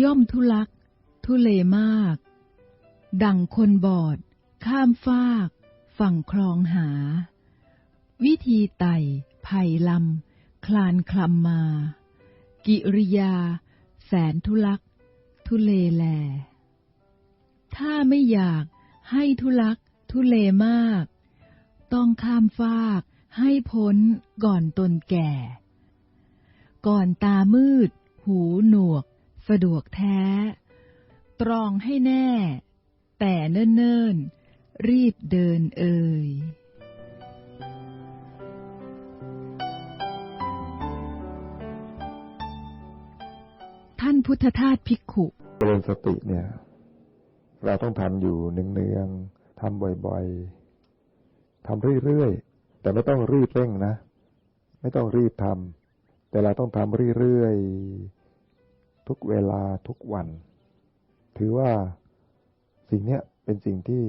ย่อมทุลักทุเลมาก ดังคนบอด ข้ามฟาก ฝั่งคลองหา วิธีไต่ไผ่ลำ คลานคลำมา กิริยา แสนทุลัก ทุเลแล ถ้าไม่อยากให้ทุลักทุเลมาก ต้องข้ามฟากให้พ้นก่อนตนแก่ ก่อนตามืด หูหนวก สะดวกแท้ ตรองให้แน่ แต่เนิ่นๆ รีบเดินเอ่ยท่านพุทธทาสภิกขุเจริญสติเนี่ย เราต้องทำอยู่เนืองๆทำบ่อยๆทำเรื่อยๆ แต่ไม่ต้องรีบเร่งนะ ไม่ต้องรีบทำแต่เราต้องทำเรื่อยๆ ทุกเวลาทุกวัน ถือว่าสิ่งเนี้ยเป็นสิ่งที่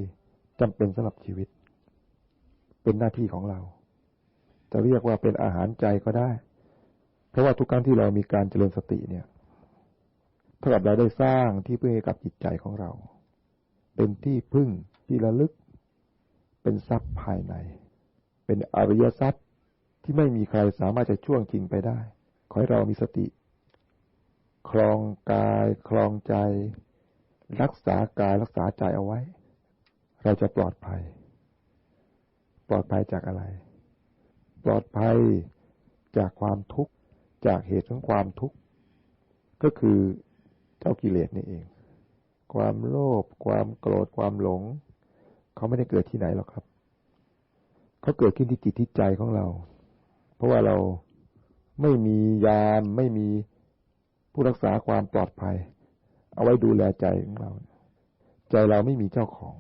จำเป็นสำหรับชีวิต เป็นหน้าที่ของเรา จะเรียกว่าเป็นอาหารใจก็ได้ เพราะว่าทุกครั้งที่เรามีการเจริญสติเนี่ยเท่ากับเราได้สร้างที่พึ่งให้กับจิตใจของเรา เป็นที่พึ่งที่ระลึก เป็นทรัพย์ภายใน เป็นอริยทรัพย์ที่ไม่มีใครสามารถจะช่วงชิงไปได้ ขอให้เรามีสติ คลองกายคลองใจ รักษากายรักษาใจเอาไว้ เราจะปลอดภัย ปลอดภัยจากอะไร ปลอดภัยจากความทุกข์ จากเหตุของความทุกข์ ก็คือเจ้ากิเลสนี่เอง ความโลภความโกรธความหลง เขาไม่ได้เกิดที่ไหนหรอกครับ เขาเกิดขึ้นที่จิตที่ใจของเรา เพราะว่าเราไม่มียามไม่มี ผู้รักษาความปลอดภัย เอาไว้ดูแลใจของเรา ใจเราไม่มีเจ้าของ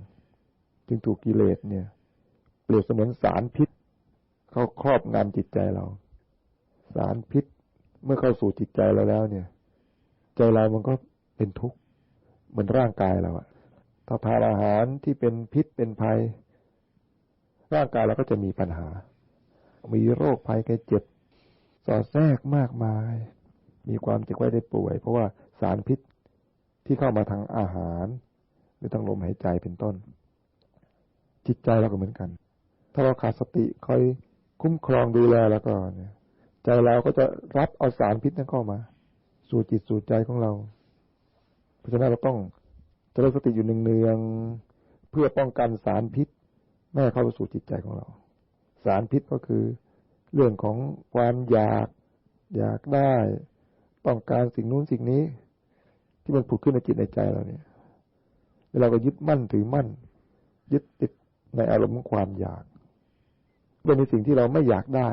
จึงถูกกิเลสเนี่ย เปรียบเสมือนสารพิษ เขาครอบงำจิตใจเรา สารพิษเมื่อเข้าสู่จิตใจเราแล้วเนี่ย ใจเรามันก็เป็นทุกข์เหมือนร่างกายเราอะถ้าทานอาหารที่เป็นพิษเป็นภัย ร่างกายเราก็จะมีปัญหา มีโรคภัยแก่เจ็บ สอดแทรกมากมาย มีความเจ็บไข้ได้ป่วย เพราะว่าสารพิษที่เข้ามาทางอาหาร หรือทางลมหายใจเป็นต้น จิตใจเราก็เหมือนกัน ถ้าเราขาดสติคอยคุ้มครองดูแลแล้วก็เนี่ย ใจเราก็จะรับเอาสารพิษนั้นเข้ามา สู่จิตสู่ใจของเรา เพราะฉะนั้นเราต้องเจริญสติอยู่เนืองๆเพื่อป้องกันสารพิษไม่ให้เข้าสู่จิตใจของเรา สารพิษก็คือ เรื่องของความอยากอยากได้ ต้องการสิ่งนู้นสิ่งนี้ ที่มันผุดขึ้นในจิตในใจเราเนี่ยเราก็ยึดมั่นถือมั่น ยึดติดในอารมณ์ความอยากเป็นในสิ่งที่เราไม่อยากได้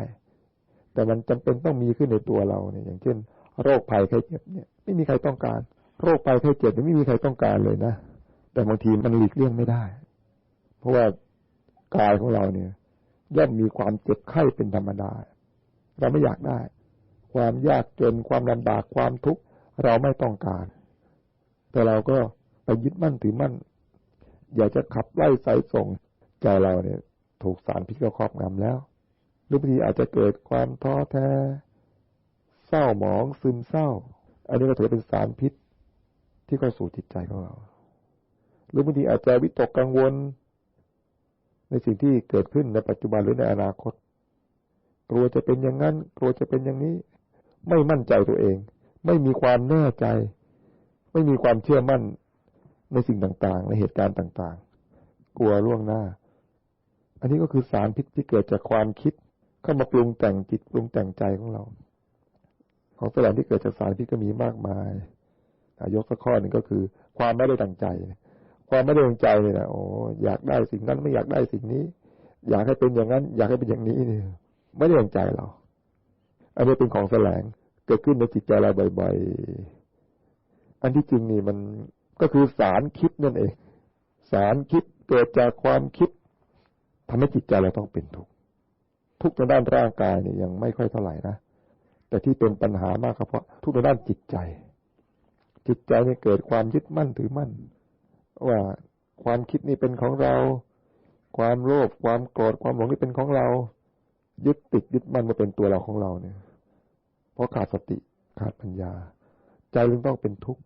แต่มันจำเป็นต้องมีขึ้นในตัวเราเนี่ย อย่างเช่น โรคภัยไข้เจ็บเนี่ย ไม่มีใครต้องการ โรคภัยไข้เจ็บไม่มีใครต้องการเลยนะแต่บางทีมันหลีกเลี่ยงไม่ได้ เพราะว่ากายของเราเนี่ยย่อมมีความเจ็บไข้เป็นธรรมดา เราไม่อยากได้ ความยากจนความลำบากความทุกข์เราไม่ต้องการ แต่เราก็ไปยึดมั่นถือมั่น อยากจะขับไล่ใส่ส่งใจเราเนี่ย ถูกสารพิษก็ครอบงำแล้วหรือบางทีอาจจะเกิดความท้อแท้ เศร้าหมองซึมเศร้า อันนี้ก็ถือเป็นสารพิษที่เข้าสู่จิตใจของเราหรือบางทีอาจจะวิตกกังวล ในสิ่งที่เกิดขึ้นในปัจจุบันหรือในอนาคต กลัวจะเป็นอย่างนั้น กลัวจะเป็นอย่างนี้ ไม่มั่นใจตัวเอง ไม่มีความแน่ใจ ไม่มีความเชื่อมั่นในสิ่งต่างๆ ในเหตุการณ์ต่างๆ กลัวล่วงหน้า อันนี้ก็คือสารพิษที่เกิดจากความคิด เข้ามาปรุงแต่งจิตปรุงแต่งใจของเรา ของแสลงที่เกิดจากสารพิษก็มีมากมายยกสักข้อหนึ่งก็คือ ความไม่ได้ตั้งใจ ความไม่ได้ตั้งใจเนี่ยนะโอ้อยากได้สิ่งนั้นไม่อยากได้สิ่งนี้ อยากให้เป็นอย่างนั้น อยากให้เป็นอย่างนี้เนี่ย ไม่ได้ตั้งใจเรา อันนี้เป็นของแสลงเกิดขึ้นในจิตใจเราบ่อยๆ อันที่จริงนี่มันก็คือสารคิดนั่นเอง สารคิดเกิดจากความคิดทำให้จิตใจเราต้องเป็นทุกข์ทุกข์ในด้านร่างกายเนี่ยยังไม่ค่อยเท่าไหร่นะแต่ที่เป็นปัญหามากก็เพราะทุกข์ในด้านจิตใจ จิตใจเนี่ยเกิดความยึดมั่นถือมั่น ว่าความคิดนี่เป็นของเรา ความโลภความโกรธความหลงนี่เป็นของเรา ยึดติดยึดมั่นมาเป็นตัวเราของเราเนี่ย เพราะขาดสติขาดปัญญา ใจจึงต้องเป็นทุกข์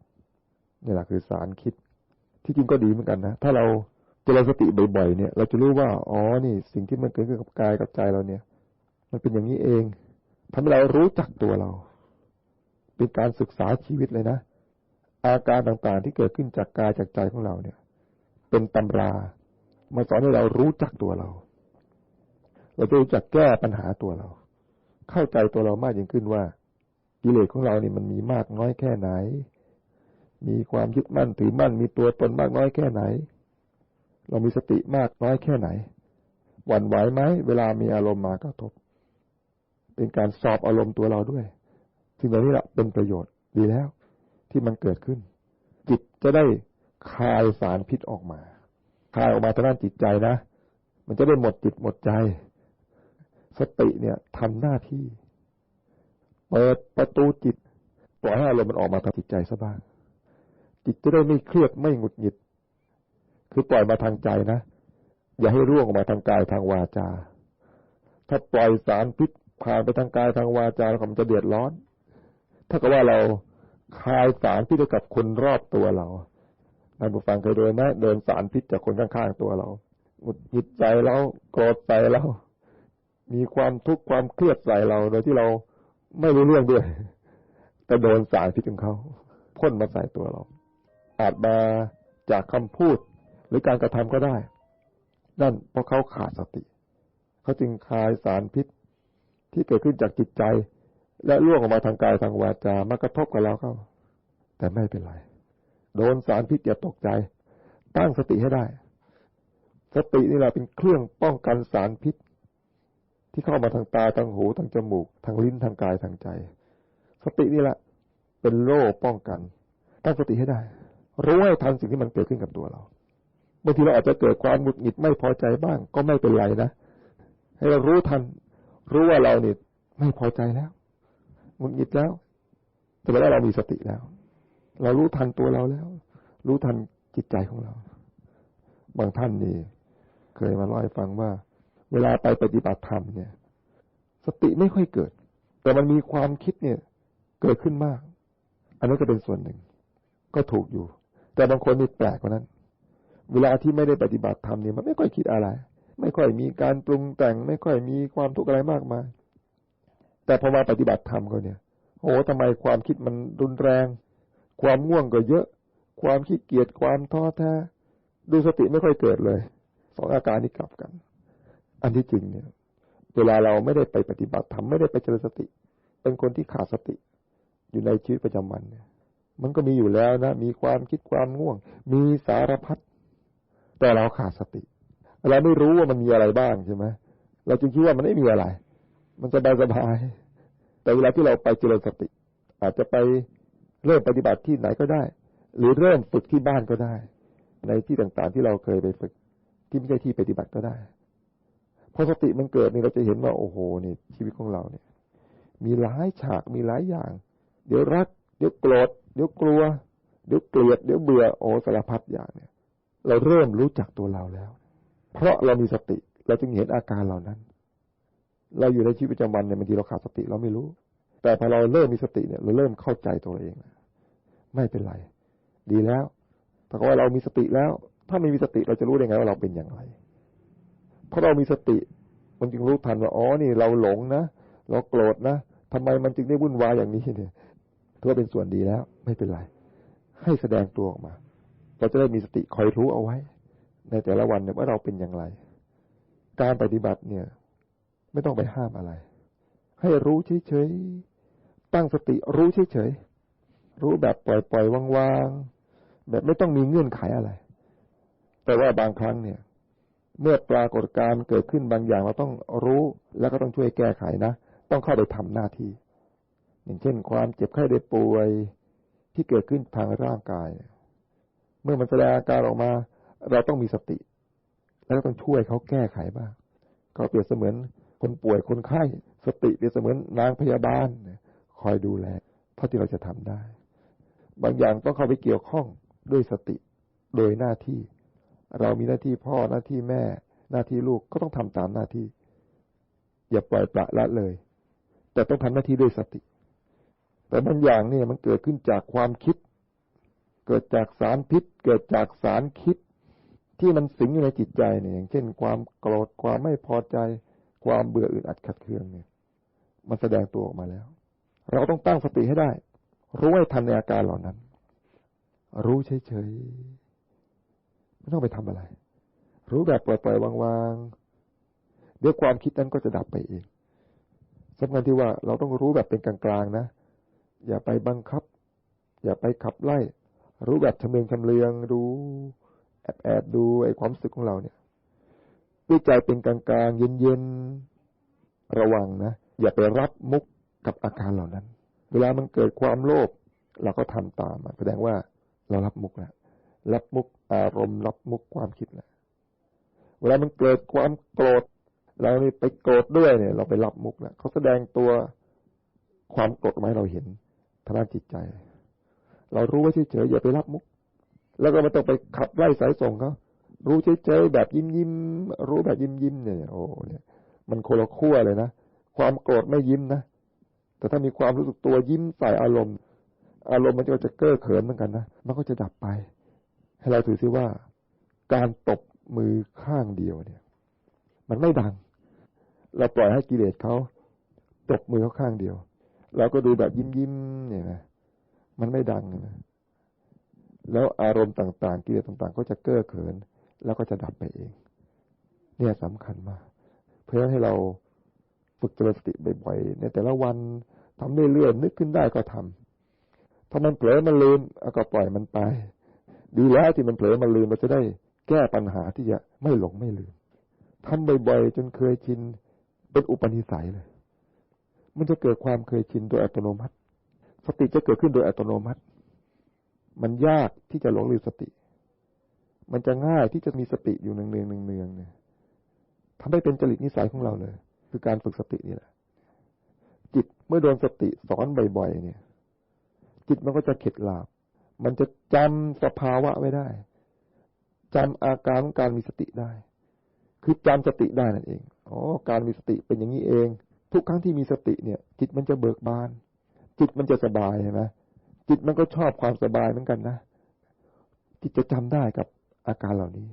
นี่แหละคือสารคิด ที่จริงก็ดีเหมือนกันนะ ถ้าเราเจริญสติบ่อยๆเนี่ย เราจะรู้ว่าอ๋อนี่สิ่งที่มันเกิดขึ้นกับกายกับใจเราเนี่ย มันเป็นอย่างนี้เองทำให้เรารู้จักตัวเรา เป็นการศึกษาชีวิตเลยนะอาการต่างๆ ที่เกิดขึ้นจากกายจากใจของเราเนี่ย เป็นตำรามาสอนให้เรารู้จักตัวเรา เราจะรู้จักแก้ปัญหาตัวเรา เข้าใจตัวเรามากยิ่งขึ้นว่ากิเลสของเรานี่มันมีมากน้อยแค่ไหน มีความยึดมั่นถือมั่น มีตัวตนมากน้อยแค่ไหน เรามีสติมากน้อยแค่ไหน หวั่นไหวไหมเวลามีอารมณ์มากระทบ เป็นการสอบอารมณ์ตัวเราด้วยสิ่งเหล่านี้แหละเป็นประโยชน์ดีแล้ว ที่มันเกิดขึ้น จิตจะได้คายสารพิษออกมา คายออกมาทางด้านจิตใจนะ มันจะได้หมดจิตหมดใจ สติเนี่ยทำหน้าที่เปิดประตูจิตปล่อยให้อารมณ์มันออกมาทางจิตใจซะบ้าง จิตจะได้ไม่เครียดไม่หงุดหงิด คือปล่อยมาทางใจนะ อย่าให้ร่วงออกมาทางกายทางวาจา ถ้าปล่อยสารพิษผ่านไปทางกายทางวาจาแล้วมันจะเดือดร้อน ถ้ากับว่าเราคายสารพิษกับคนรอบตัวเราท่านผู้ฟังเคยโดนไหมเดินสารพิษจากคนข้างๆตัวเราหงุดหงิดใจเราโกรธใจเรา มีความทุกข์ความเครียดใส่เรา โดยที่เราไม่รู้เรื่องด้วย แต่โดนสารพิษของเขาพ่นมาใส่ตัวเรา อาจมาจากคำพูดหรือการกระทำก็ได้ นั่นเพราะเขาขาดสติ เขาจึงคายสารพิษที่เกิดขึ้นจากจิตใจ และล่วงออกมาทางกายทางวาจามากระทบกับเราเข้า แต่ไม่เป็นไร โดนสารพิษอย่าตกใจ ตั้งสติให้ได้ สตินี่แหละเป็นเครื่องป้องกันสารพิษ ที่เข้ามาทางตาทางหูทางจมูก ทางลิ้นทางกายทางใจ สตินี่แหละเป็นโล่ป้องกันตั้งสติให้ได้ รู้ให้ทันสิ่งที่มันเกิดขึ้นกับตัวเราบางทีเราอาจจะเกิดความหงุดหงิดไม่พอใจบ้าง ก็ไม่เป็นไรนะให้เรารู้ทัน รู้ว่าเราเนี่ยไม่พอใจแล้วหงุดหงิดแล้วแต่ว่าเรามีสติแล้ว เรารู้ทันตัวเราแล้ว รู้ทันจิตใจของเรา บางท่านนี่ เคยมาเล่าให้ฟังว่า เวลาไปปฏิบัติธรรมเนี่ย สติไม่ค่อยเกิด แต่มันมีความคิดเนี่ย เกิดขึ้นมาก อันนั้นก็เป็นส่วนหนึ่ง ก็ถูกอยู่ แต่บางคนนี่แปลกกว่านั้น เวลาที่ไม่ได้ปฏิบัติธรรมเนี่ยมันไม่ค่อยคิดอะไร ไม่ค่อยมีการปรุงแต่ง ไม่ค่อยมีความทุกข์อะไรมากมาย แต่พอมาปฏิบัติธรรมก็เนี่ยโอ้ทำไมความคิดมันรุนแรง ความง่วงก็เยอะ ความขี้เกียจ ความท้อแท้ ดูสติไม่ค่อยเกิดเลย สองอาการนี้กลับกัน อันที่จริงเนี่ย เวลาเราไม่ได้ไปปฏิบัติธรรมไม่ได้ไปเจริญสติ เป็นคนที่ขาดสติ อยู่ในชีวิตประจำวันเนี่ย มันก็มีอยู่แล้วนะ มีความคิดความง่วง มีสารพัดแต่เราขาดสติ เราไม่รู้ว่ามันมีอะไรบ้างใช่ไหมเราจึงคิดว่ามันไม่มีอะไร มันสบายสบาย แต่เวลาที่เราไปเจริญสติ อาจจะไปเริ่มปฏิบัติที่ไหนก็ได้ หรือเริ่มฝึกที่บ้านก็ได้ ในที่ต่างๆที่เราเคยไปฝึก ที่ไม่ใช่ที่ปฏิบัติก็ได้ พอสติมันเกิดนี่เราจะเห็นว่าโอ้โหนี่ชีวิตของเราเนี่ย มีหลายฉากมีหลายอย่าง เดี๋ยวรัก เดี๋ยวโกรธเดี๋ยวกลัว เดี๋ยวเกลียดเดี๋ยวเบื่อโอ้สารพัดอย่างเนี่ย เราเริ่มรู้จักตัวเราแล้ว เพราะเรามีสติเราจึงเห็นอาการเหล่านั้น เราอยู่ในชีวิตประจำวันเนี่ยบางทีเราขาดสติเราไม่รู้ แต่พอเราเริ่มมีสติเนี่ย เราเริ่มเข้าใจตัวเอง ไม่เป็นไร ดีแล้วแต่ว่าเรามีสติแล้ว ถ้าไม่มีสติเราจะรู้ได้ไงว่าเราเป็นอย่างไร เพราะเรามีสติ มันจึงรู้ทันว่าอ๋อนี่เราหลงนะเราโกรธนะทำไมมันจึงได้วุ่นวายอย่างนี้เนี่ยถือว่าเป็นส่วนดีแล้ว ไม่เป็นไร ให้แสดงตัวออกมา เราจะได้มีสติคอยรู้เอาไว้ ในแต่ละวันเนี่ยว่าเราเป็นอย่างไร การปฏิบัติเนี่ย ไม่ต้องไปห้ามอะไร ให้รู้เฉยๆตั้งสติรู้เฉยๆรู้แบบปล่อยๆว่างๆแบบไม่ต้องมีเงื่อนไขอะไร แต่ว่าบางครั้งเนี่ย เมื่อปรากฏการเกิดขึ้นบางอย่างเราต้องรู้แล้วก็ต้องช่วยแก้ไขนะ ต้องเข้าไปทำหน้าที่ อย่างเช่น ความเจ็บไข้ได้ป่วยที่เกิดขึ้นทางร่างกาย เมื่อมันแสดงอาการออกมา เราต้องมีสติ แล้วก็ต้องช่วยเขาแก้ไขบ้างก็เปรียบเสมือนคนป่วยคนไข้สติเปรียบเสมือนนางพยาบาลคอยดูแลเท่าที่เราจะทำได้ บางอย่างต้องเข้าไปเกี่ยวข้องด้วยสติโดยหน้าที่ เรามีหน้าที่พ่อหน้าที่แม่ หน้าที่ลูกก็ต้องทำตามหน้าที่ อย่าปล่อยปละละเลย แต่ต้องทำหน้าที่ด้วยสติ แต่บางอย่างเนี่ยมันเกิดขึ้นจากความคิด เกิดจากสารพิษ เกิดจากสารคิด ที่มันสิงอยู่ในจิตใจเนี่ยอย่าง เช่น ความโกรธความไม่พอใจ ความเบื่ออึดอัดขัดเคืองเนี่ย มันแสดงตัวออกมาแล้ว เราต้องตั้งสติให้ได้ รู้ให้ทันในอาการเหล่านั้น รู้เฉยๆ ไม่ต้องไปทำอะไร รู้แบบปล่อยๆวางๆเดี๋ยวความคิดนั้นก็จะดับไปเองสำคัญที่ว่าเราต้องรู้แบบเป็นกลางๆนะ อย่าไปบังคับ อย่าไปขับไล่ รู้แบบชำเลืองชำเลืองดูแอบแอบดูไอ้ความรู้สึกของเราเนี่ยด้วยใจเป็นกลางๆเย็นๆระวังนะอย่าไปรับมุกกับอาการเหล่านั้น เวลามันเกิดความโลภเราก็ทำตามแสดงว่าเรารับมุกแล้วรับมุก อารมณ์รับมุกความคิดแล้วเวลามันเกิดความโกรธเรานี่ไปโกรธด้วยเนี่ย เราไปรับมุกแล้วเขาแสดงตัวความโกรธมาให้เราเห็นทางด้านจิตใจ เรารู้ว่าเฉยๆอย่าไปรับมุก แล้วก็ไม่ต้องไปขับไล่สายส่งเขารู้เฉยๆแบบยิ้มยิ้มรู้แบบยิ้มยิ้มเนี่ย โอ้เนี่ย มันโคละขั้วเลยนะความโกรธไม่ยิ้มนะแต่ถ้ามีความรู้สึกตัวยิ้มใส่อารมณ์ อารมณ์มันก็จะเก้อเขินเหมือนกันนะมันก็จะดับไป ให้เราถือซิว่า การตบมือข้างเดียวเนี่ย มันไม่ดัง เราปล่อยให้กิเลสเขาตบมือเขาข้างเดียว เราก็ดูแบบยิ้มยิ้มเนี่ยนะมันไม่ดังนะแล้วอารมณ์ต่างๆ กิเลสต่างๆ ก็จะเก้อเขิน แล้วก็จะดับไปเอง เนี่ยสำคัญมาก เพื่อให้เราฝึกเจริญสติบ่อยๆในแต่ละวันทำเรื่อยๆนึกขึ้นได้ก็ทำถ้ามันเผลอมันลืมก็ปล่อยมันไป ดีแล้วที่มันเผลอมันลืมเราจะได้แก้ปัญหาที่จะไม่หลงไม่ลืมทำบ่อยๆจนเคยชินเป็นอุปนิสัยเลย มันจะเกิดความเคยชินโดยอัตโนมัติ สติจะเกิดขึ้นโดยอัตโนมัติ มันยากที่จะหลงลืมสติ มันจะง่ายที่จะมีสติอยู่เนืองๆเนืองๆเนี่ยทำให้เป็นจริตนิสัยของเราเลย คือการฝึกสตินี่แหละ จิตเมื่อโดนสติสอนบ่อยๆเนี่ย จิตมันก็จะเข็ดหลาบ มันจะจำสภาวะไว้ได้จำอาการของการมีสติได้ คือจำสติได้นั่นเองอ๋อการมีสติเป็นอย่างนี้เอง ทุกครั้งที่มีสติเนี่ย จิตมันจะเบิกบาน จิตมันจะสบายใช่ไหมจิตมันก็ชอบความสบายเหมือนกันนะจิตจะจำได้กับอาการเหล่านี้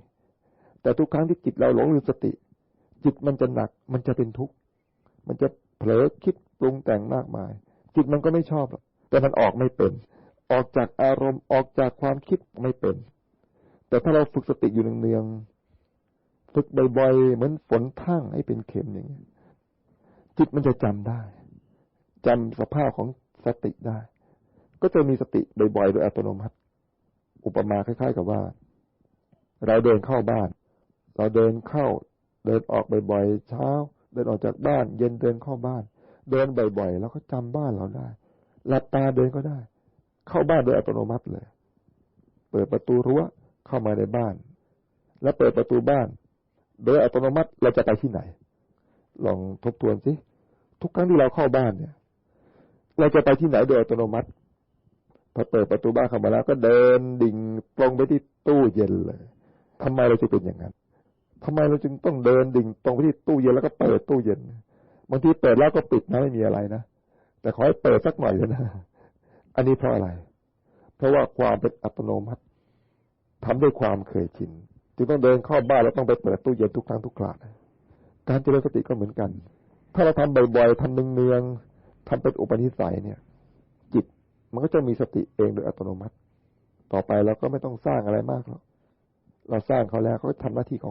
แต่ทุกครั้งที่จิตเราหลงลืมสติ จิตมันจะหนัก มันจะเป็นทุกข์ มันจะเผลอคิดปรุงแต่งมากมาย จิตมันก็ไม่ชอบแต่มันออกไม่เป็น ออกจากอารมณ์ออกจากความคิดไม่เป็น แต่ถ้าเราฝึกสติอยู่เนืองๆฝึกบ่อยๆเหมือนฝนทั่งให้เป็นเข็มอย่างนี้จิตมันจะจำได้จำสภาพของสติได้ ก็จะมีสติบ่อยๆโดยอัตโนมัติ อุปมาคล้าย ๆ กับว่า เราเดินเข้าบ้าน เราเดินเข้า เดินออกบ่อยๆเช้า เดินออกจากบ้าน เย็นเดินเข้าบ้าน เดินบ่อยๆแล้วก็จำบ้านเราได้หลับตาเดินก็ได้ เข้าบ้านโดยอัตโนมัติเลย เปิดประตูรั้วเข้ามาในบ้าน แล้วเปิดประตูบ้าน โดยอัตโนมัติเราจะไปที่ไหน ลองทบทวนสิทุกครั้งที่เราเข้าบ้านเนี่ย เราจะไปที่ไหนโดยอัตโนมัติพอเปิดประตูบ้านเข้ามาแล้วก็เดินดิ่งตรงไปที่ตู้เย็นเลยทำไมเราจะเป็นอย่างนั้นทำไมเราจึงต้องเดินดิ่งตรงไปที่ตู้เย็นแล้วก็เปิดตู้เย็นบางทีเปิดแล้วก็ปิดนะไม่มีอะไรนะแต่ขอให้เปิดสักหน่อยเลยนะ อันนี้เพราะอะไร เพราะว่าความเป็นอัตโนมัติทำด้วยความเคยชินจึงต้องเดินเข้าบ้านแล้วต้องไปเปิดตู้เย็นทุกครั้งทุกคราการเจริญสติก็เหมือนกัน ถ้าเราทำบ่อยๆทำเนืองๆทำเป็นอุปนิสัยเนี่ย จิตมันก็จะมีสติเองโดยอัตโนมัติ ต่อไปเราก็ไม่ต้องสร้างอะไรมากหรอกเราสร้างเขาแล้วเขาทำหน้าที่ของ